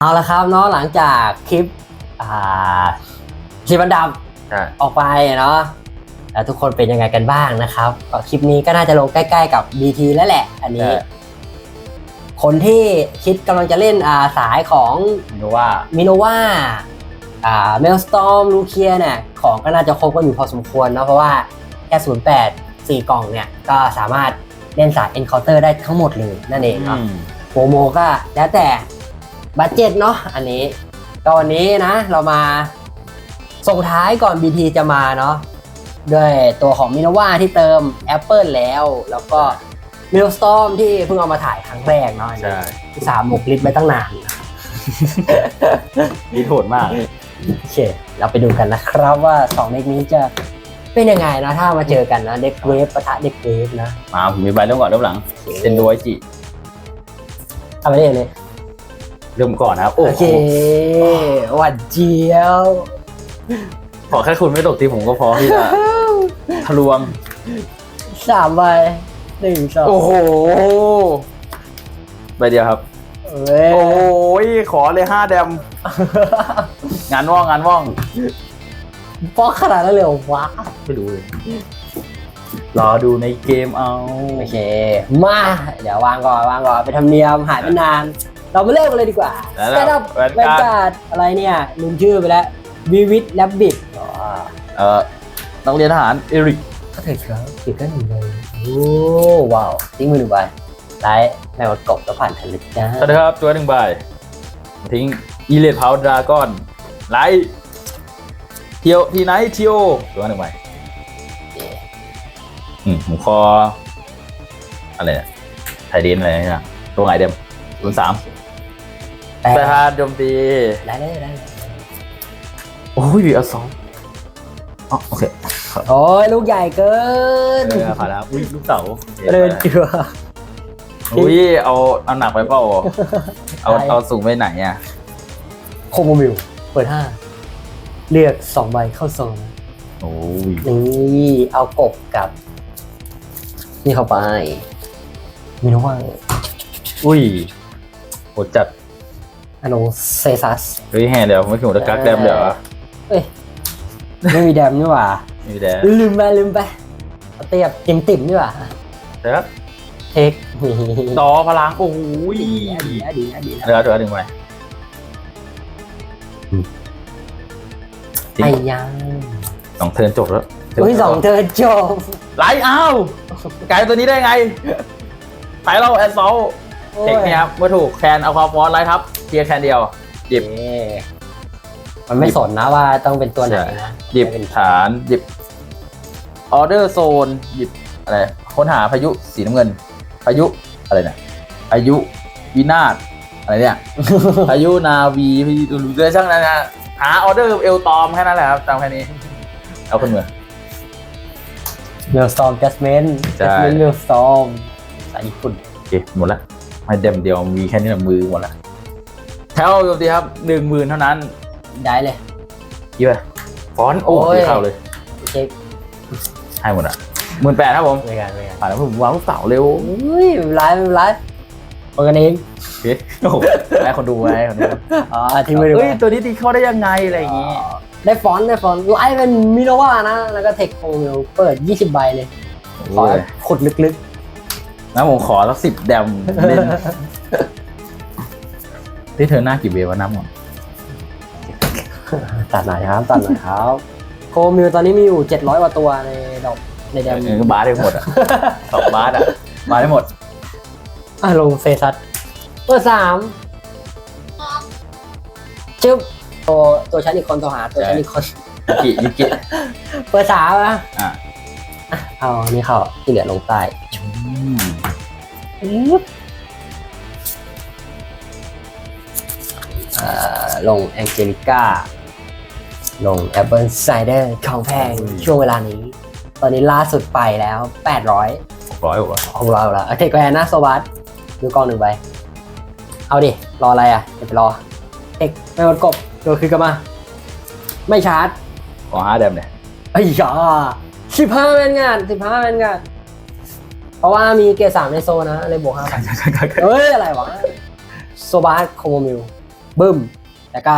เอาละครับเนาะหลังจากคลิปอ่าคลิปอันดับใช่ออกไปเนาะแล้วทุกคนเป็นยังไงกันบ้างนะครับก็คลิปนี้ก็น่าจะลงใกล้ๆกับ BT แล้วแหละ อันนี้ คนที่คิดกำลังจะเล่นอ่าสายของดูว่ามิโนวาอ่าเมลสตอมลูเคียเนี่ยของก็น่าจะครบกันอยู่พอสมควรเนาะเพราะว่าแค่08 4 กล่องเนี่ย ก็สามารถเล่นสาย Encounter ได้ทั้งหมดเลยนั่นเองเนาะโปรโมก็แล้วแต่ บัตเจ็ตเนาะอันนี้ก็วันนี้นะเรามาส่งท้ายก่อน BT จะมาเนาะด้วยตัวของมินว่าที่เติม Apple แล้ว แล้วก็มิลสตอมที่เพิ่งเอามาถ่ายครั้งแรกเนาะอันนี้ใช่ที่สามหมกลิตรไปตั้งนานดีโหดมากโอเค เราไปดูกันนะครับว่า2เด็กนี้จะเป็นยังไงนะถ้ามาเจอกันนะ เด็กเวฟปะทะเด็กเวฟนะ มาผมมีใบเริ่มก่อนเริ่มหลังเซนโดไวจิทำไปได้เลย เริ่มก่อนนะครับ โอโอ้เคหวัดเจียว ขอแค่คุณไม่ตกตีผมก็พอที่จะ ทะลวง สามใบหนึ่งสองโอ้โหใบเดียวครับ เว้ยโอ้ยขอเลยห้าแดม งานว่องงานว่องป๊อกขนาดนั้นเลยเหรอวะ ไม่รู้เลย รอดูในเกมเอา โอเค มา เดี๋ยววางก่อน วางก่อน ไปนทำเนียมหายไปนาน เรามาเริ่มกันเลยดีกว่าแล้วสตับแวนแวนการ์ดการ์ดอะไรเนี่ยลืมชื่อไปแล้ววิวิทแลบบิทเอ่อนักเรียนทหารเอริกก็ถือครับถือก็หนึ่งเลยโอ้ว้าวทิ้งมือหนึ่งใบไลท์แมวกบแล้วผ่านทันเลยจ้าสวัสดีครับตัวหนึ่งใบทิ้งอีเลดพาวดราก้อนไลท์เทียวทีไนท์เทียวตัวหนึ่งใบอืมผมคออะไรเนี่ยไทยเดนอะไรเนี่ยตัวไหนเดิมศูนย์สาม แต่ประธานโจมตีได้ได้ได้โอ้ยเอาสองอ๋อโอเคโอ้ยลูกใหญ่เกินเออขอแล้วอุ้ยลูกเต๋าเดินเจืออุ้ยเอาเอาหนักไปเปล่าเอาได้เอาสูงไปไหนอะโคโมมิลเปิดห้าเลือกสองใบเข้าโซนโอ้ยนี่เอากบกับนี่เข้าไปมีน้องว่าอุ้ยโหดจัด อโนเซซัสเฮ้ยแห่เดี๋ยวไม่ถึงตะกักแดมเดี๋ยวเอ้ยไม่มีแดมนี่หว่ามีแดมลืมไปลืมไปเอาเตียบติ่มติ่มๆนี่หว่าแต่ครับเทคนี่ต่อพลังโอ้ยดีนะดีนะดีนะดีนะเดี๋ยวเดี๋ยวหนึ่งใบจริงไอ้ยังสองเทิร์นจบแล้วเฮ้ยสองเธอจบไลท์อ้าวกลายเป็นตัวนี้ได้ไงไทเราแอนซอลโอ้เทคเนี่ยครับเมื่อถูกแคนเอาความฟอนไลท์ทับ เทียร์แคนเดียว หยิบเอ๊ะมันไม่สนนะว่าต้องเป็นตัวไหนนะหยิบฐานหยิบออเดอร์โซนหยิบอะไรค้นหาพายุสีน้ำเงิน พายุอะไรเนี่ยพายุวินาศอะไรเนี่ยพายุนาวีพายุเรือช่างนั้นนะหาออเดอร์เอลตอมแค่นั้นแหละครับจำแค่นี้ เอาคนเมืองเมลสตอมจัสเมนใช่จัสเมนเมลสตอมสายญี่ปุ่นโอเคหมดละไม่เดมเดียวมีแค่นี้แหละมือหมดละ แถวโจมตีครับหนึ่งหมื่นเท่านั้นได้เลย เยอะฟอนต์โอ้โอ้ยตีเข้าเลยเช็คให้หมดอะหมื่นแปดครับผมไม่กันไม่กันผ่านแล้วผมวางลูกเต๋าเร็วอุ้ยไม่เป็นไรไม่เป็นไรโอกันเองโอเคโอ้โหให้คนดูไว้คนดูอ๋อทิ้งไปดูเฮ้ยตัวนี้ตีเข้าได้ยังไงอะไรอย่างงี้ได้ฟอนต์ได้ฟอนต์ไลฟ์เป็นมิโนวานะ แล้วก็เทคโอเมลเปิด 20 ใบเลย ขอโอ้ยขุดลึกนะผมขอสักสิบแดมเล่น ที่เธอหน้ากี่เววะน้ำก่อนๆตัดหน่อยครับตัดหน่อยครับโคมิลตอนนี้มีอยู่ 700กว่าตัวในดอกในแดมเออก็บาสได้หมดอะสองบาสอะบาสได้หมด อะลงเซซัสเปิดสามจึ๊บตัวตัวชั้นอีกคนตัวหาตัวชั้นอีกคนยูกิยูกิเปิดสามนะอะเอาอันนี่เข้าที่เหลือลงใต้ ลงแองเจลิก้าลงแอปเปิลไซเดอร์ของแพงช่วงเวลานี้ ตอนนี้ล่าสุดไปแล้ว 800ร้อยกว่าของเราละเทคแวนนะโซบัสดูกองหนึ่งใบเอาดิ รออะไรอะเดี๋ยวไปรอเทคไม่หมดกบตัวคืนกันมา ไม่ชาร์จขอห้าแดมเนี่ยไอ้ยาสิบห้าแมนงานสิบห้าแมนงาน เพราะว่ามีเกียร์สามในโซนนะเลยบวกห้าเฮ้ย อะไรวะ โซบาสโคโมมิล บึ้ม แล้วก็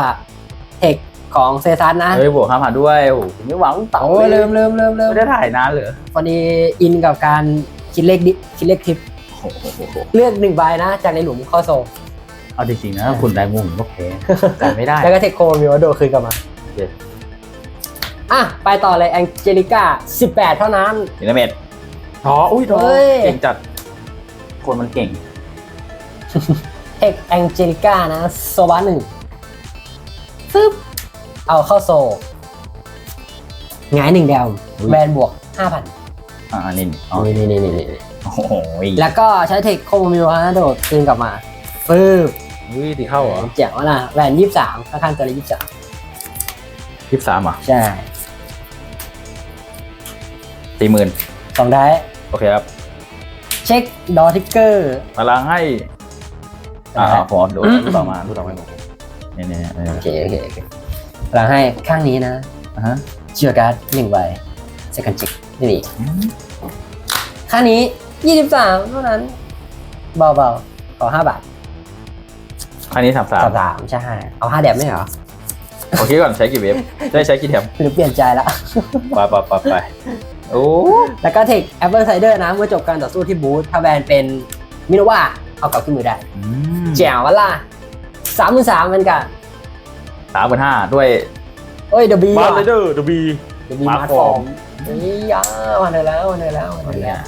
เทคของเซซัสนะ เฮ้ยบวกห้าพันด้วยโอ้โหผมไม่หวังเต่าโอ้เริ่มเริ่มเริ่มเริ่มไม่ได้ถ่ายนานเหรอพอดีอินกับการคิดเลขดิคิดเลขทิปโอ้โหเลือกหนึ่งใบนะ จากในหลุมเข้าโซเอาจริงๆนะคุณได้มุมก็แพ้กันไม่ได้ แล้วก็เทคโคมีว่าโดคืนกลับมาโอเคอะ ไปต่อเลยแองเจลิก้า18 เท่านั้นอินเตอร์เน็ตท้ออุ้ยท้อเฮ้ยเก่งจัด คนมันเก่ง เทคแองเจลิก้านะโซบาหนึ่งฟึบเอาเข้าโซหงายหนึ่งเดียวอุ๊ย แบนบวก5,000อ่านี่อ๋อนี่นี่นี่นี่โอ้โหแล้วก็ใช้เทคโคโมมิวฮะโดดคืนกลับมาฟึบอุ้ยตีเข้าเหรอแจ๋วนะแหวนยี่สามข้างๆตัวละยี่สามยี่สิบสามอะใช่สี่หมื่นสองได้ โอเคครับ เช็คดอทิกเกอร์พลังให้ อ่านะครับพอดูอืมดูต่อมาดูต่อไปเนี่ยเนี่ยเนี่ยโอเคโอเคโอเคหลังให้ข้างนี้นะอ่าฮะเชือการ์ดหนึ่งใบเซคันจิกนี่อืมข้างนี้ยี่สิบสามเท่านั้น เบาๆขอห้าบาทอันนี้สามสามสามสามใช่เอาห้าแดบไม่เหรอโอเคก่อนใช้กี่เว็บได้ใช้กี่แถมหรือเปลี่ยนใจละไปไปไปไปโอ้แล้วก็เทคแอปเปิลไซเดอร์นะ เมื่อจบการต่อสู้ที่บูธถ้าแบนเป็นมิโนวาเอากลับขึ้นมือได้อืม แจ๋ววะล่ะสามหมื่นสามเหมือนกันสามหมื่นห้าด้วยเอ้ยเดอะบีบาร์เรเดอร์ดบีเดอะบีมามาร์คฟฟออร์ร์มมนี่ยามาเลยแล้วมาเลยแล้วมาเลยแล้ว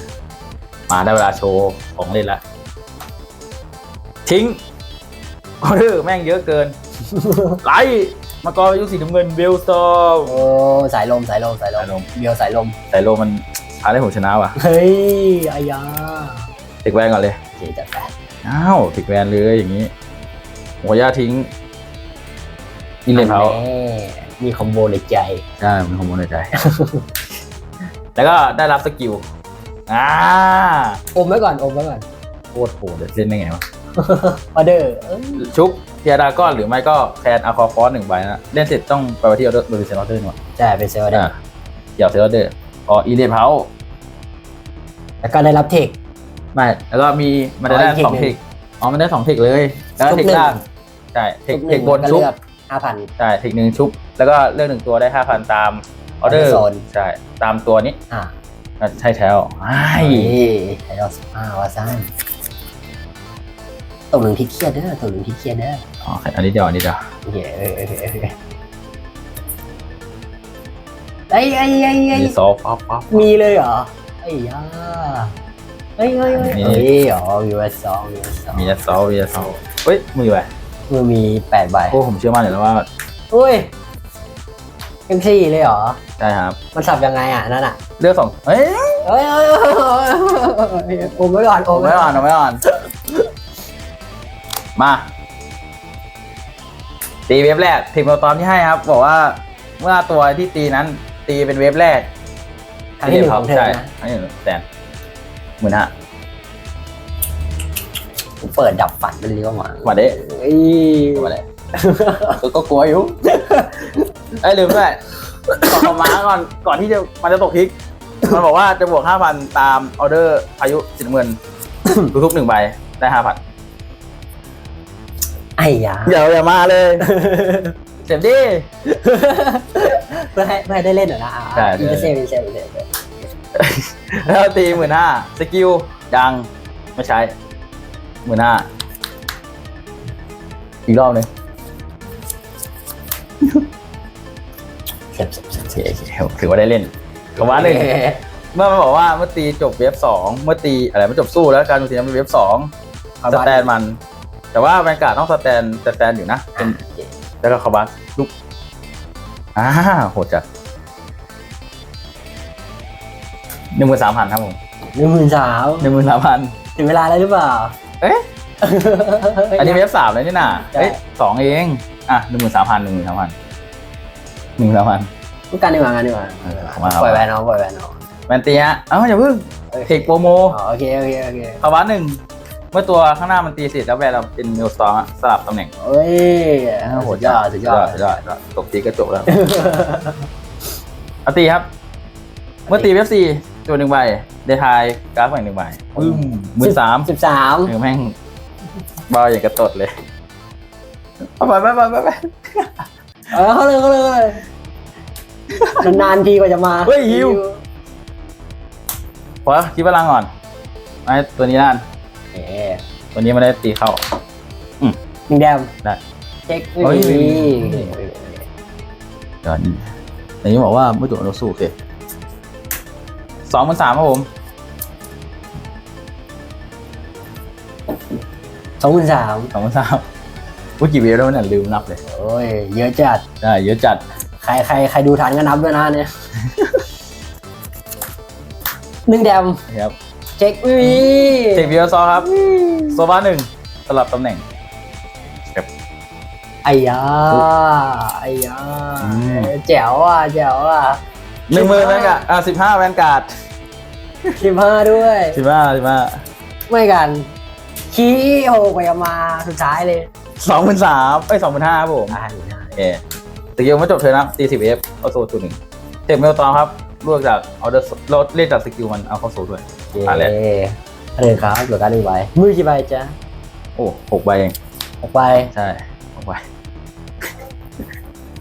มาได้เวลาโชว์ของเล่นละทิ้งออเดอร์แม่งเยอะเกินไล่มากรอายุสีน้ำเงินเวลสตอมโอ้สายลมสายลมสายลมสายลมเบียวสายลมแต่โลมันท้ายได้ผมชนะว่ะ เฮ้ยอายาติกแวนก่อนเลยโอเคจัดไป อ้าวติกแวนเลยอย่างนี้หัวย่าทิ้งอินเลนเขาแน่มีคอมโบในใจ ใช่มันขโมยในใจ แล้วก็ได้รับสกิล อ่า อมไว้ก่อน อมไว้ก่อนโคตรโหดเลยเล่นได้ไงวะออเดอร์เอ้ยชุบเทียดาก้อนหรือไม่ก็แคนอะคอฟอสหนึ่งใบนะ เล่นเสร็จต้องไปที่ออเดอร์โดยเซนออเดอร์หน่อยใช่ เป็นเซลล์ได้อ่าเกี่ยวเซนออเดอร์อ๋ออีเลนเผาแล้วก็ได้รับเทค ไม่แล้วก็มีมันจะได้อ๋ออีกสองเทเทคคอ๋อมันได้สองเทคเลย แล้วก็ชุบเทคหนึ่งล่างใช่เทคทุกหเทนึ่คงบนก็ชุบเลือกห้าพัน ใช่เทคหนึ่งชุบ แล้วก็เลือกหนึ่งตัวได้ห้าพันตามออเดอร์โซน ใช่ตามตัวนี้อ่าอะใช่แถวไอ้ไอ้ดอกสิบห้าวาซันตกหนึ่งที่เครียดเด้อตกหนึ่งที่เครียดเด้ออ๋ออันนี้เดียวอันนี้เดียวโอเคเออเออเออเออไอ้ไอ้ไอ้ไอ้มีซอฟต์ป๊อปป๊อปมีเลยเหรอไอ้ยาเฮ้ยเฮ้ยเฮ้ยนี่เฮ้ยอ๋อมีวัสซองมีวัสซองมีซอฟต์มีซอฟต์เฮ้ยมือไปมือมีแปดใบโอ้ผมเชื่อมั่นอยู่แล้วว่าอุ้ยเป็นสี่เลยเหรอ ใช่ครับมันสับยังไงอะนั่นอะเลือกสองเฮ้ยเอ้ยเอ้ยเอ้ยเอ้ยอมไว้ก่อนอผมมไว้ไม่ก่อ่ออนนผมไม่อ่อนมาตีเวฟแรกถึงโปรตอมที่ให้ครับ บอกว่าเมื่อตัวที่ตีนั้น ตีเป็นเวฟแรกครั้งที่หนึ่งของเธอใช่นะครั้งที่หนึ่งแสน หมื่นห้าผมเปิดดับฝันเป็นเลี้ยวหมามาเด้เอ้ยตัวอะไรก็ก็กลัวอยู่ไอ้ยลืมด้วยขอขอม้าก่อนก่อนที่จะมันจะตกพลิก มันบอกว่าจะบวกห้าพันตามออเดอร์พายุสินเงินทุกๆหนึ่งใบได้ห้าพันไอ้ยาเดี๋ยวอย่ามาเลยเจ็บดิ เพื่อให้เพื่อให้ได้เล่นเหรอนะอ่าใช่อินเตอร์เซลอินเตอร์เซลอินเตอร์เซล แล้วตีหมื่นห้าสกิลยังไม่ใช้หมื่นห้าอีกรอบหนึงเสียบเสียบเสียบโอเคโอเคถือว่าได้เล่นคำว่าหนึ่งเมื่อมันบอกว่าเมื่อตีจบเวฟสองเมื่อตีอะไรมันจบสู้แล้วการโจมตีนั้นเป็นเวฟสองสแตนมัน แต่ว่าแวนการ์ดต้องสแตนสแตนอยู่นะเป็นโอเคแล้วก็คาบัสลุกอ่าโหดจัด หนึ่งหมื่นสามพันครับผมหนึ่งหมื่นสามหนึ่งหมื่นสามพันถึงเวลาแล้วหรือเปล่า เอ๊ะ อันนี้เวฟสามเลยนี่น่ะใช่เอ้ยสองเอง อะหนึ่งหมื่นสามพันหนึ่งหมื่นสามพันหนึ่งหมื่นสามพันต้องการดีกว่างานดีกว่าเออเอามาปล่อยแวนเอาปล่อยแวนเอาแมนเตียเอ้าอย่าเพิ่งเออเทคโปรโมอ๋อโอเคโอเคโอเคภาวะหนึ่งเมื่อตัวข้างหน้ามันตีเสร็จแล้วแวนเราเป็นมิวสตองสลับตำแหน่งเอ้ยสุดยอดสุดยอดสุดยอดสุดยอดตบตีก็จบแล้วเอาตีครับ เมื่อตีเวฟสี่ ตัวหนึ่งใบเดทายกราฟใหม่หนึ่งใบปึ้มหมื่นสามสิบสามเออแม่งเบาอย่างกระตดเลยเอาไปไปไปไปไปเออเขาเลยเขาเลยเขาเลยนานๆทีกว่าจะมาเฮ้ยฮิวพอคิดพลังก่อนไอ้ตัวนี้นั่นเอ๊ะตัวนี้ไม่ได้ตีเข้าหนึ่งแดมได้เช็คเฮ้ยนี่เดี๋ยวนี้ในนี้บอกว่าไม่ตัวอนุสู้โอเค สองพันสามครับผมสองหมื่นสามสองพันสามพูดกี่เวฟแล้วเนี่ยลืมนับเลยโอ้ยเยอะจัดได้เยอะจัด ใครใครใครดูทันก็นับด้วยนะเนี่ยหนึ่งแดมนะครับเช็ควีเทควิวซอครับโซบาหนึ่งสลับตำแหน่งไอ้ยาไอ้ยาอืมแจ๋วอะแจ๋วอะ หนึ่งหมื่นแวนการ์ดอะสิบห้าแวนการ์ดสิบห้าด้วย สิบห้าสิบห้าไม่กัน ขี้โหกว่าจะมาสุดท้ายเลยสองพันสามเอ้ยสองพันห้าครับผม อ่าอยู่ได้โอเคสกิลมาจบเธอนะตีสิบเอฟเอาโซ่ตัวหนึ่งเทคเมลตองครับเลือกจากเอาเดอร์เราเรียกจากสกิลมันเอาเข้าโซ่ด้วยอะแล้วเย้เลยครับเหลือการหนึ่งใบมือกี่ใบจ๊ะโอ้หกใบเองหกใบใช่หกใบ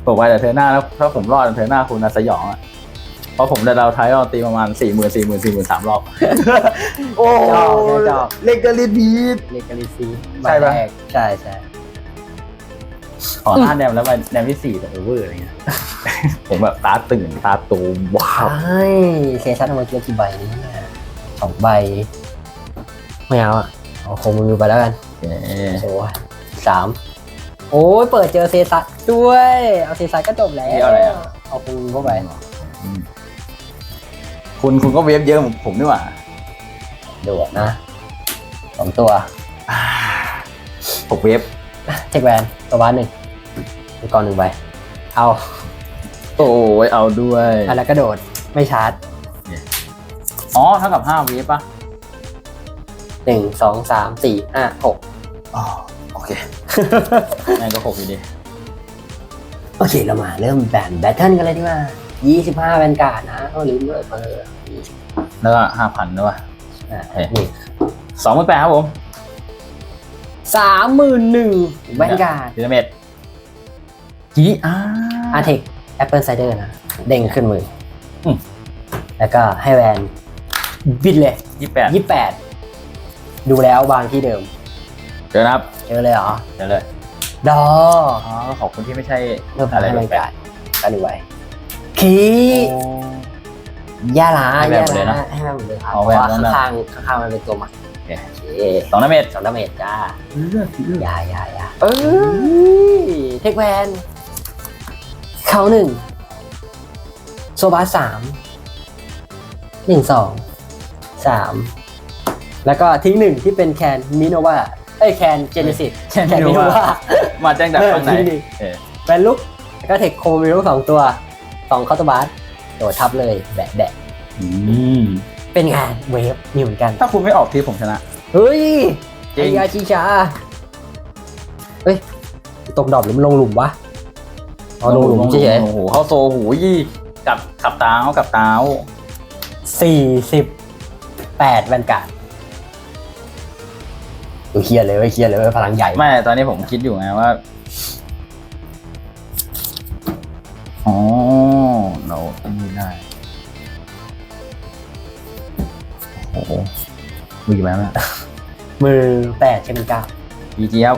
หกใบแต่เธอหน้าแล้วถ้าผมรอดเธอหน้าคุณน่าสยองอะเพ ราะผมได้ดาวไทยตีประมาณสี่หมื่นสี่หมื่นสี่หมื่นสามรอบ โอ้ชอบชอบเล็กกะลิบีดเลกาลิซีใช่ปะ ใช่ใช่ขอหน้าแดมแล้วไปแดมที่สี่แต่โอเวอร์อะไรเงี้ยผมแบบตาตื่นตาตูมว้าวใช่เคชันเอามาเกี่ยวกี่ใบนี้เนี่ยสองใบ ไม่เอาอะเอาคงมือไปแล้วกันเอ๊ะโอ้ยสามโอ้ยเปิดเจอเซซัสด้วย เอาเซซัสก็จบแล้ว นี่เอาอะไรอะเอาคงมือเข้าไป อืม คุณคุณก็เวฟเยอะเหมือนผมนี่หว่าโดดนะสองตัวผมเวฟเทคแวนตัวบ้านหนึ่งมีกองหนึ่งใบเอาโอ้ยเอาด้วยอันแล้วก็โดดไม่ชาร์จอ๋อเท่ากับห้าเวฟปะหนึ่งสองสามสี่ห้าหกอ๋อโอเคแม่งก็หกอยู่ดี โอเคเรามาเริ่มแบนแบทเทิลกันเลยดีกว่า ยี่สิบห้าแวนการ์ดนะก็ลืมเลยเบอร์ยี่สิบแล้วก็ห้าพันด้วยวะอะเฮ้ยนี่สองหมื่นแปดครับผมสามหมื่นหนึ่งแวนการ์ดพีระเมดจีอาอาเทคแอปเปิลไซเดอร์นะ เด้งขึ้นมืออมแล้วก็ให้แวนบิดเลยยี่แปดยี่แปดดูแล้ววางที่เดิม เจอนะครับ เจอเลยเหรอ เจอเลย ดอ อ๋อ ขอบคุณที่ไม่ใช่เริ่มอะไรให้แบมันบกาดกันดูไว้ ขีโอ้ย่าลาให้แวนย่าหมดเลยลานะให้แวนหมดเลยครับเอาเพแวนราะว่านั่นน่ะข้างๆข้างๆมันเป็นตัวหมักโอเคโอเคสองน้ำเมดสองดาเมจจ้าเลือกเลือกอย่าอย่าอย่าเออเทคแวนเขาหนึ่งโซบาสามหนึ่งสองสามแล้วก็ทิ้งหนึ่งที่เป็นแคนมิโนวาเอ้ยแคนเจเนซิสแค่ไม่รู้ว่ามาแจ้งจากฝั่งไหนเออจริงดิ เออแวนลุกแล้วก็เทคโคมิโนสองตัว สองคาตบาสโดดทับเลยแบะแบะอืมเป็นงานเวฟมีเหมือนกันถ้าคุณไม่ออกทีผมชนะ เฮ้ยจริงไอยาชีชาเฮ้ยตกดอกหรือมันลงหลุมวะเอาลงหลุมเฉยโอ้โหเข้าโซหูยี่กับขับเท้ากับเท้าสี่สิบแปดแวนการ์ดดูเคลียร์เลยเว้ยเคลียร์เลยเว้ยพลังใหญ่ ไม่ ตอนนี้ผมคิดอยู่ไงว่า มือกี่ใบแล้วเนี่ยมือแปดใช่ไหมเก้าดีเจี๊ยบ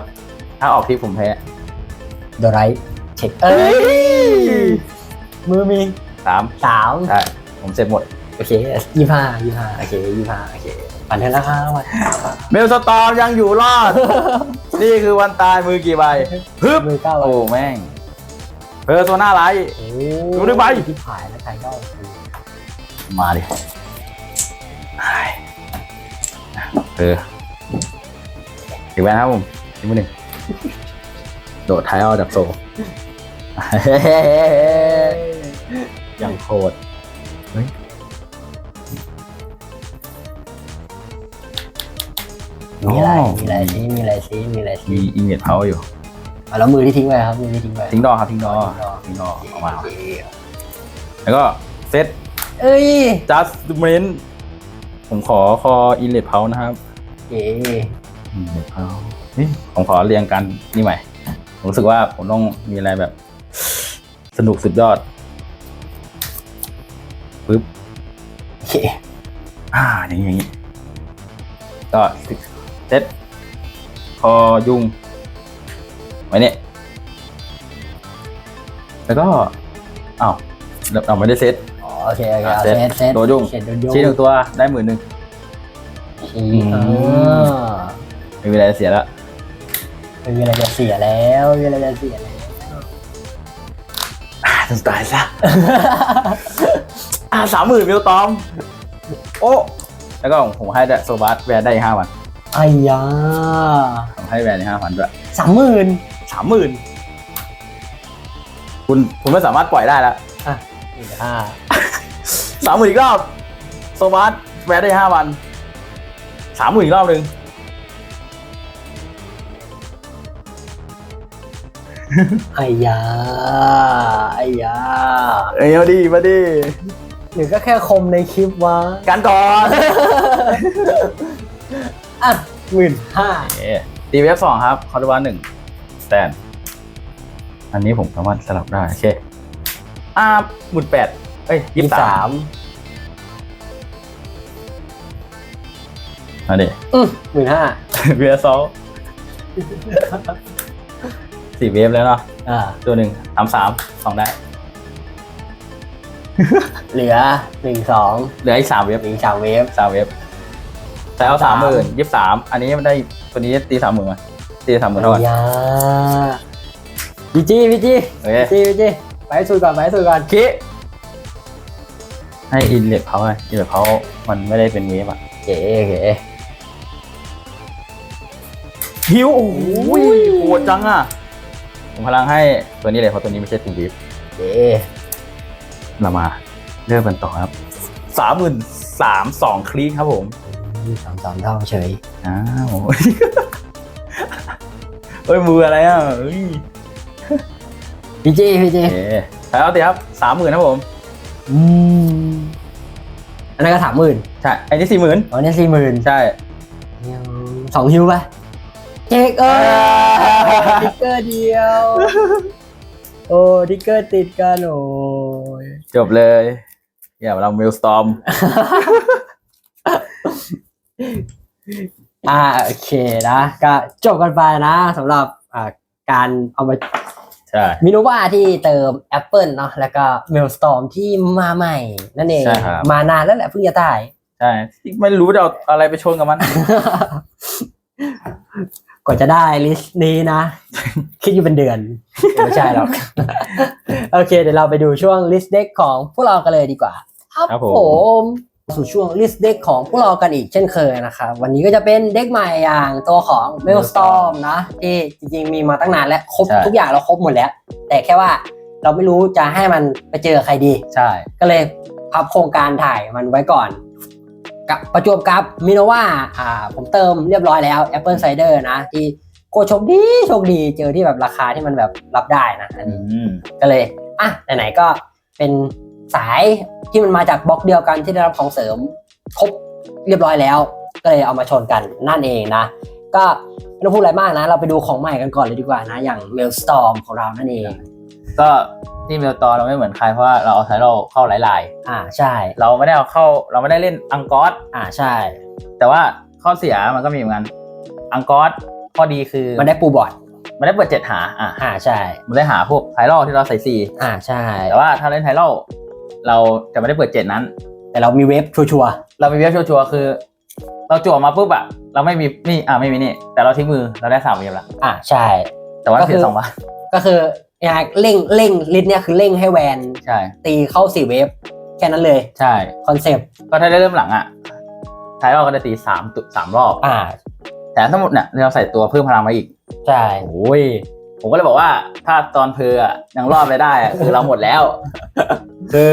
ถ้าออกที่ผมแพ้โดไรเช็คเอ้ยมือมีสามสามใช่ผมเสร็จหมด โอเคยี่ห้ายี่ห้าโอเคยี่ห้าโอเคปั่นเถอะนะครับวันเมลสตอร์มยังอยู่รอด นี่คือวันตายมือกี่ใบฮึบมือเก้าโอ้แม่งเพอร์โซนาไลท์โอ้ดูด้วยใบ ที่ผายแล้วไทยก็มาดิ อออีกแวนครับผมอีกมือหนึ่งโดดท้ายเอาจากโซยังโคตรเฮ้ยมีอะไรอ๋อมีอะไรซิมีอะไรซิมีอะไรซิมีอินเน็ตเพาอยู่อะแล้วมือที่ทิ้งไว้ครับมือที่ทิ้งไว้ทิ้งดอกครับทิ้งดอกทิ้งดอกทิ้งดอกออกมาโเคแล้วก็เซตเอ้ยจัสเมนผมขอคออินเน็ตเพานะครับ เก๋อินเน็ตเพานี่ผมขอเรียงกันนี่ใหม่ ผมรู้สึกว่าผมต้องมีอะไรแบบ สนุกสุดยอดปึ๊บโอเคอ่าอย่างนี้อย่างนี้ ก็เซ็ตคอยุงไว้เนี่ย แล้วก็อ้าวเราเราไม่ได้เซ็ตอ๋อโอเคโอเคอะเอาเซ็ตเซตเซตโดยุ่งเซตโดยุ่ง ชี้หนึ่งตัวได้หมื่นหนึ่ง ชี้อืมอ่าไม่มีอะไรเสียแล้วไม่มีอะไรจะเสียแล้วไม่มีอะไรจะเสียแล้วอ่าต้องตายซะ อ่าสามหมื่นมิวตอม โอ้ แล้วก็ผมให้ได้โซบัสแวนได้ห้าวัน ไอ้ยาผมให้แวนห้าวันด้วยสามหมื่นสามหมื่นคุณคุณไม่สามารถปล่อยได้แล้วอะหนึ่งห้าสามหมื่นอีกรอบโซบัสแวนได้ห้าวัน สามหมื่นอีกรอบหนึ่งไอ้ยาไอ้ยาเอ้ยมาดีมาดีหรือก็แค่คมในคลิปวะกันก่อนอะหมื่นห้าตีเวฟสองครับคอร์ดวันหนึ่งสแตนอันนี้ผมสามารถสลับได้ โอเค อ่าหมื่นแปดเอ้ยยี่สิบสาม อันนี้อืมหมื่นห้าเวฟสองสี่เวฟแล้วเนาะอ่า ตัวหนึ่งสามสามสองได้ เหลือหนึ่งสองเหลืออีกสามเวฟหนึ่งสามเวฟสามเวฟแต่เอาสามหมื่นยี่สิบสามอันนี้มันได้ตัวนี้ตีสามหมื่นมาตีสามหมื่นเท่ากันยาพี่จีพี่จีโอเคพี่จีพี่จีไปให้สุดก่อนไปให้สุดก่อนคิให้อินเล็กเขาไงอินเล็กเขามันไม่ได้เป็นเวฟอะเก๋เก๋ ฮิวโอ้โหโหดจังอะผมพลังให้ตัวนี้เลยเพราะตัวนี้ไม่ใช่ตัวบีฟเก๋เรามาเริ่มกันต่อครับสามหมื่นสามสองคลิกครับผมสามสามเท่าเฉยอ้าวเฮ้ยมืออะไรอะเฮ้ยพี่จีพี่จีโอเคแล้วตีครับสามหมื่นครับผมอืมอันนั้นก็สามหมื่นใช่ไอ้นี่สี่หมื่นอันนี้สี่หมื่นใช่สองฮิวไป เจ๊กเออดิกเกอร์เดียว โอ้ดิกเกอร์ติดกันโอ้ยจบเลย อย่าเราเมลสตอม อ่าโอเคนะก็จบกันไปนะสำหรับอ่าการเอามาใช่ มินูว่าที่เติม Apple เนาะแล้วก็ Mailstorm ที่มาใหม่ นั่นเอง ใช่ครับ มานานแล้วแหละเพิ่งจะตายใช่ ไม่รู้จะเอาอะไรไปชนกับมัน กว่าจะได้ลิสต์นี้นะ คิดอยู่เป็นเดือน ไม่ใช่หรอก โอเค เดี๋ยวเราไปดูช่วงลิสต์เด็กของพวกเรากันเลยดีกว่า ครับผมมสู่ช่วงลิสต์เด็กของพวกเรากันอีกเช่นเคยนะครับ วันนี้ก็จะเป็นเด็กใหม่อย่างตัวของ Mailstorm นะที่จริงๆมีมาตั้งนานแล้ว ครบใช่ทุกอย่างเราครบหมดแล้ว แต่แค่ว่าเราไม่รู้จะให้มันไปเจอใครดี ใช่ ก็เลยพับโครงการถ่ายมันไว้ก่อน กับประจวบกับมิโนว่าอ่าผมเติมเรียบร้อยแล้ว Apple Cider นะ ที่โคตรโชคดีโชคดีเจอที่แบบราคาที่มันแบบรับได้นะอันอืนี้มก็เลยอะไหนๆก็เป็นสายที่มันมาจากบล็อกเดียวกันที่ได้รับของเสริมครบเรียบร้อยแล้ว ก็เลยเอามาชนกันนั่นเองนะ ก็ไม่ต้องพูดอะไรมากนะ เราไปดูของใหม่กันก่อนเลยดีกว่านะ อย่าง Mailstorm ของเรานั่นเอง ก็ที่เมลตอเราไม่เหมือนใครเพราะว่าเราเอาไทโร่เข้าหลายอ่าใช่ ๆ เราไม่ได้เอาเข้าเราไม่ได้เล่นอังกอสอ่าใช่ แต่ว่าข้อเสียมันก็มีเหมือนกันอังกอสข้อดีคือมันได้ปูบอร์ดมันได้เปิดเจ็ดหาอะอ่าใช่ มันได้หาพวกไทโร่ที่เราใส่สี่อ่าใช่ แต่ว่าถ้าเล่นไทโร่เราจะไม่ได้เปิดเจ็ดนั้น แต่เรามีเวฟชัวร์เรามีเวฟชัวร์ๆคือ เราจั่วมาปุ๊บอะเราไม่มีนี่อะไม่มีนี่ แต่เราทิ้งมือเราได้สามเวฟแล้วๆอ่าใช่ แต่ว่าก็คือเสียสองบาท ก็คือ อย่างเร่งเร่งลิสต์เนี่ยคือเร่งให้แวนใช่ ตีเข้าสี่เวฟแค่นั้นเลยใช่ คอนเซปต์ก็ถ้าได้เริ่มหลังอะไทโร่ก็จะตีสามตุสามรอบ อ่าแต่ทั้งหมดเนี่ยเราใส่ตัวเพิ่มพลังมาอีก ใช่โอ้ย ผมก็เลยบอกว่าถ้าตอนเพลอะยังรอบไปได้อะคือเราหมดแล้ว คือ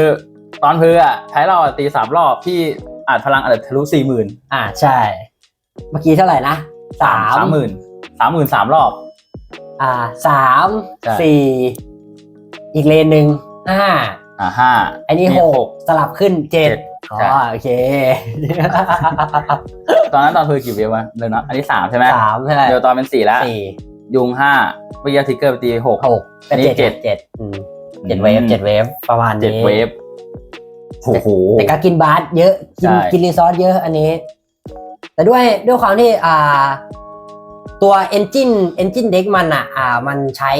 ตอนเพลอะใช้เราอะตีสามรอบที่อาจพลังอาจจะทะลุสี่หมื่นอ่าใช่ เมื่อกี้เท่าไหร่นะสามสามหมื่นสามหมื่นสามรอบ อ่าสามใช่ สี่อีกเลนหนึ่งห้าอ่าห้า อันนี้หกสลับขึ้นเจ็ดเจ็ดอ๋อใช่ โอเคตอนนั้นตอนเพลกี่เวฟวะเดี๋ยวนะอันนี้สามใช่ไหมสามใช่เดี๋ยวตอนเป็นสี่แล้วสี่ยุงห้าเมื่อกี้ทิกเกอร์ไปตีหก หกอันนี้ก็เจ็ดเจ็ด เจ็ดอืมเจ็ดเวฟเจ็ดเวฟประมาณนี้ เจ็ดเวฟโอ้โห แต่ก็กินบาสเยอะ กินใช่ กินรีซอสเยอะอันนี้ แต่ด้วยด้วยความที่อ่า ตัวเอนจินเอนจินเด็กมันอะอ่ามันใช้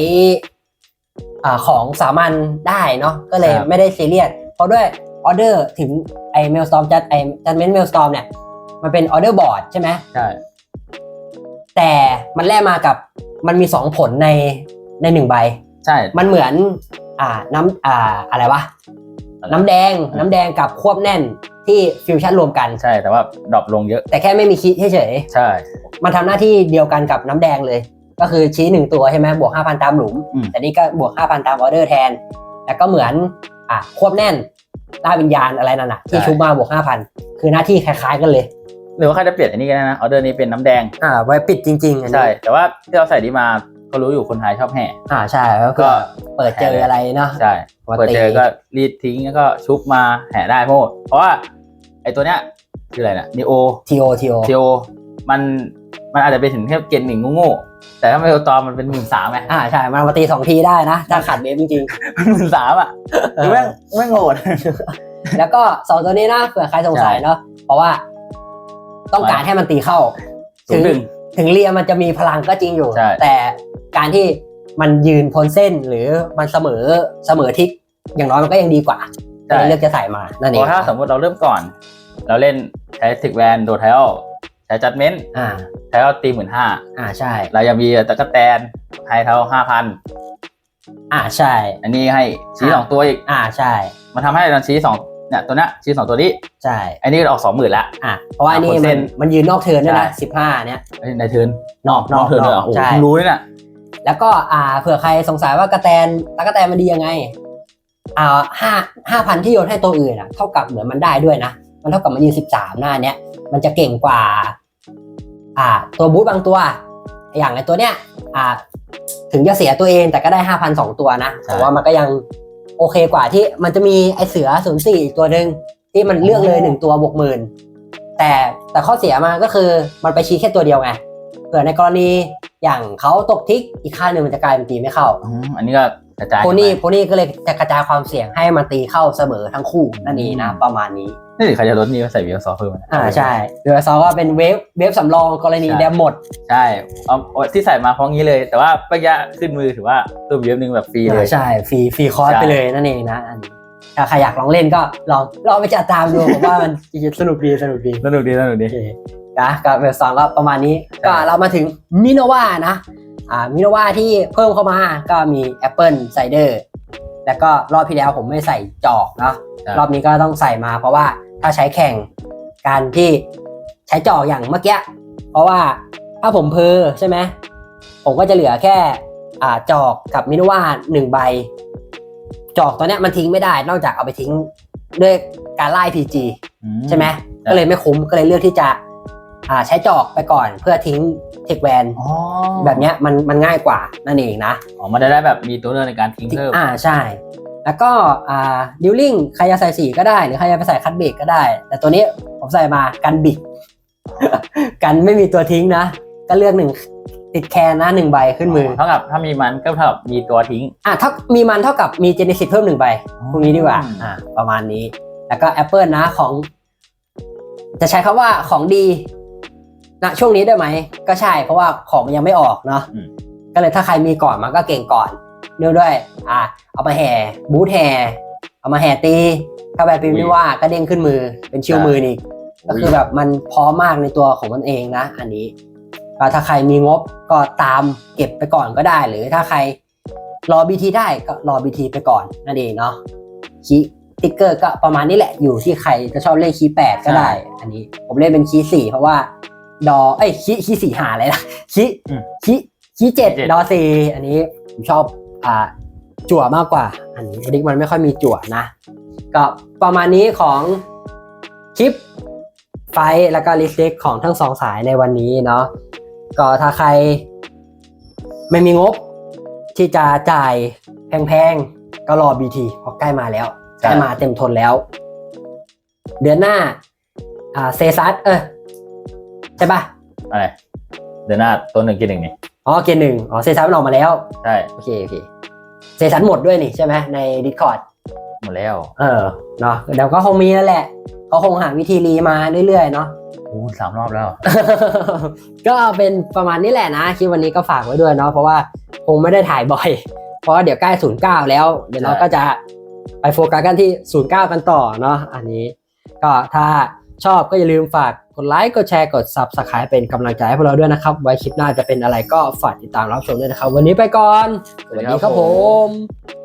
อ่าของสามัญได้เนาะก็เลยครับ ไม่ได้ซีเรียสเพราะด้วยออเดอร์ถึงไอเมลสตอมจัดไอจัดเมนเมลสตอมเนี่ยมันเป็นออเดอร์บอร์ดใช่ไหม ใช่ แต่มันแลกมากับมันมีสองผลในในหนึ่งใบ ใช่ มันเหมือนอ่าน้ำอ่าอะไรวะ อะไรน้ำแดงน้ำแดงกับควบแน่นที่ฟิวชั่นรวมกัน ใช่แต่ว่าดรอปลงเยอะ แต่แค่ไม่มีคิดเฉยใช่ๆ มันทำหน้าที่เดียวกันกับน้ำแดงเลย ก็คือชี้หนึ่งตัวใช่ไหมบวก 5,000 ตามหลุมอืมแต่นี่ก็บวก 5,000 ตามออเดอร์แทน แล้วก็เหมือนอ่าควบแน่นล่าวิญญาณอะไรนั่นน่ะที่ชุบมาบวก 5,000 คือหน้าที่คล้ายๆกันเลยหรือว่าใครจะเปลี่ยนอันนี้ก็ได้นะออเดอร์นี้เป็นน้ำแดงอ่าไว้ปิดจริงๆอันนี้ใช่แต่ว่าที่เราใส่นี้มาก็รู้อยู่คนไทยชอบแห่อ่าใช่แล้วก็ก็เปิดเจออะไรเนาะใช่มาเปิดตีเจอก็รีดทิ้งแล้วก็ชุบมาแห่ได้โมดเพราะว่าไอตัวเนี้ยคืออะไรนะนีโอทีโอทีโอทีโอมัน มันอาจจะไปถึงแค่เกณฑ์หนึ่งโง่ๆแต่ถ้าไม่เอาตอมมันเป็นหมื่นสามไงอ่าใช่ มันมาตีสองทีได้นะ ถ้าขาดเบฟจริงหมื่นสามอะๆคือแม่งแม่งโง่แล้วก็สองตัวนี้นะเผื่อใครสงสัยเนาะเพราะว่า ต้องการให้มันตีเข้าศูนย์หนึ่งถึงเรียมันจะมีพลังก็จริงอยู่ใช่แต่การที่มันยืนพ้นเส้นหรือมันเสมอเสมอทิศอย่างน้อยมันก็ยังดีกว่าก็ใช่เลยเลือกจะใส่มานั่นเพเองราะถ้าสมมติเราเริ่มก่อน เราเล่นใช้สิกแวนโดดไทออลใช้จัดเมนต์อ่า ไทออลตีหมื่นห้าอ่าใช่ เรายังมีตะกะแตนไทเทาห้าพันอ่าใช่ อันนี้ให้ชี้สองตัวอีก อ่าใช่ มันทำให้เราชี้สองเนี่ยตัวเนี้ยชี้สองตัวนี้ ใช่ อันนี้ออกสองหมื่นละอ่าเพราะว่านี่อ่าพ้นเส้มันนมันยืนนอกเทิร์นด้วยนะใช่สิบห้าเนี่ยเอ้ยในเทิร์นนอกนอกเทิร์นเลยเหรอโอ้โหใช่เพิ่งรู้เลยเนี่ยแล้วก็อ่าเผื่อใครสงสัยว่ากระแตนตะกะแตนมันดียังไงอ่าห้าห้าพันที่โยนให้ตัวอื่นอะเท่ากับเหมือนมันได้ด้วยนะ มันเท่ากับมันยืนสิบสามหน้าเนี้ยมันจะเก่งกว่า อ่าตัวบูธบางตัว อย่างไอตัวเนี้ยอ่าถึงจะเสียตัวเองแต่ก็ได้ห้าพันสองตัวนะแต่ว่ามันก็ยังโอเคกว่าที่มันจะมีไอเสือศูนย์สี่อีกตัวหนึ่งที่มันเลือกเลยหนึ่งตัวบวกหมื่นแต่แต่ข้อเสียมาก็คือมันไปชี้แค่ตัวเดียวไงเผื่อในกรณีอย่างเขาตกทิกอีกข้างหนึ่งมันจะกลายเป็นตีไม่เข้าอืมอันนี้ก็กระจายโพนี่โพนี่ก็เลยจะกระจายความเสี่ยงให้มันตีเข้าเสมอทั้งคู่นั่นเองนะประมาณนี้ นี่หรือใครจะลดนี่มาใส่วีลซอเพิ่มไหมอ่าใช่เดือซอก็เป็นเวฟเวฟสำรองกรณีใช่แดมหมด ใช่เอาเอาที่ใส่มาเพราะงี้เลย แต่ว่าเมื่อกี้ขึ้นมือถือว่าตัววีลนึงแบบฟรีเลยใช่ฟรีฟรีคอร์สใช่ไปเลยนั่นเองนะอันนี้ถ้าใครอยากลองเล่นก็ลองลองไปจัดตามดูผมว่ามันสนุกดีสนุกดีสนุกดีสนุกดีโอเคนะกับเวฟสองก็ประมาณนี้ใช่ก็เรามาถึงมิโนวานะอ่ามิโนวาที่เพิ่มเข้ามาก็มีแอปเปิลไซเดอร์แล้วก็รอบที่แล้วผมไม่ใส่จอกเนาะใช่รอบนี้ก็ต้องใส่มาเพราะว่า ถ้าใช้แข่งการที่ใช้จอกอย่างเมื่อกี้เพราะว่าถ้าผมเพอใช่ไหมผมก็จะเหลือแค่อ่าจอกกับมินว่าหนึ่งใบ จอกตัวเนี้ยมันทิ้งไม่ได้ นอกจากเอาไปทิ้งด้วยการไล่พีจีอืใช่ไหมก็เลยไม่คุ้มก็เลยเลือกที่จะอ่าใช้จอกไปก่อนเพื่อทิ้งเทคแวนอ๋อแบบเนี้ยมันมันง่ายกว่านั่นเองนะอ๋อมันจะได้แบบมีตัวเลือกในการทิ้งเพิ่มอ่าใช่ แล้วก็อ่าดิวลิงใครจะใส่สีก็ได้ หรือใครจะไปใส่คัตเบรกก็ได้ แต่ตัวนี้ผมใส่มากันบิด กันไม่มีตัวทิ้งนะ ก็เลือกหนึ่งติดแคนนะหนึ่งใบขึ้นมือ เท่ากับถ้ามีมันก็เท่ากับมีตัวทิ้ง อะถ้ามีมันเท่ากับมีเจเนซิสเพิ่มหนึ่งใบพวกนี้ดีกว่าอ่า ประมาณนี้ แล้วก็ Apple นะของ จะใช้คำว่าของดีณช่วงนี้ได้ไหม ก็ใช่เพราะว่าของมันยังไม่ออกเนาะอืมก็เลยถ้าใครมีก่อนมันก็เก่งก่อน เนื่องด้วยอ่าเอามาแห่บูทแห่เอามาแห่ตีถ้าแบบพิมพ์ไม่ว่าก็เด้งขึ้นมือเป็นชิวมืออีกก็คือแบบมันพร้อมมากในตัวของมันเองนะ อันนี้ก็ถ้าใครมีงบก็ตามเก็บไปก่อนก็ได้ หรือถ้าใครรอ BT ได้ก็รอ BT ไปก่อนนั่นเองเนาะคีย์ติ๊กเกอร์ก็ประมาณนี้แหละอยู่ที่ใครจะชอบเล่นคีย์แปดก็ได้ อันนี้ผมเล่นเป็นคีย์สี่เพราะว่าดอเอ้ยคีย์คีย์สี่หาอะไรนะคีย์อืมคีย์คีย์เจ็ดเจ็ดดอซีอันนี้ผมชอบ อ่าจั่วมากกว่า อันนี้ดิกมันไม่ค่อยมีจั่วนะ ก็ประมาณนี้ของคลิปไฟท์แล้วก็ลิสเล็กของทั้งสองสายในวันนี้เนาะก็ถ้าใครไม่มีงบที่จะจ่ายแพงๆ ก็รอ BT เพราะใกล้มาแล้วใช่ใกล้มาเต็มทนแล้ว เดือนหน้าอ่าเซซัสเออใช่ปะอะไรเดือนหน้าตัวหนึ่งกินหนึ่งนี่ อ๋ออ๋อเกณฑ์หนึ่งอ๋อเซซันมันออกมาแล้ว ใช่โอเคโอเคเซซันหมดด้วยนี่ใช่ไหมใน Discord หมดแล้ว เออเนาะเดี๋ยวก็คงมีนั่นแหละเขาคงหาวิธีรีมาเรื่อยๆเนาะโอ้สามรอบแล้ว ก็เป็นประมาณนี้แหละนะคลิปวันนี้ก็ฝากไว้ด้วยเนาะเพราะว่าคงไม่ได้ถ่ายบ่อย เพราะว่าเดี๋ยวใกล้ศูนย์เก้าแล้ว เดี๋ยวเราใช่ก็จะไปโฟกัสกันที่ศูนย์เก้ากันต่อเนาะอันนี้ ก็ถ้า ชอบก็อย่าลืมฝากกดไลค์กดแชร์กด Subscribe เป็นกำลังใจให้พวกเราด้วยนะครับ ไว้คลิปหน้าจะเป็นอะไรก็ฝากติดตามรับชมด้วยนะครับ วันนี้ไปก่อน สวัสดีครับผม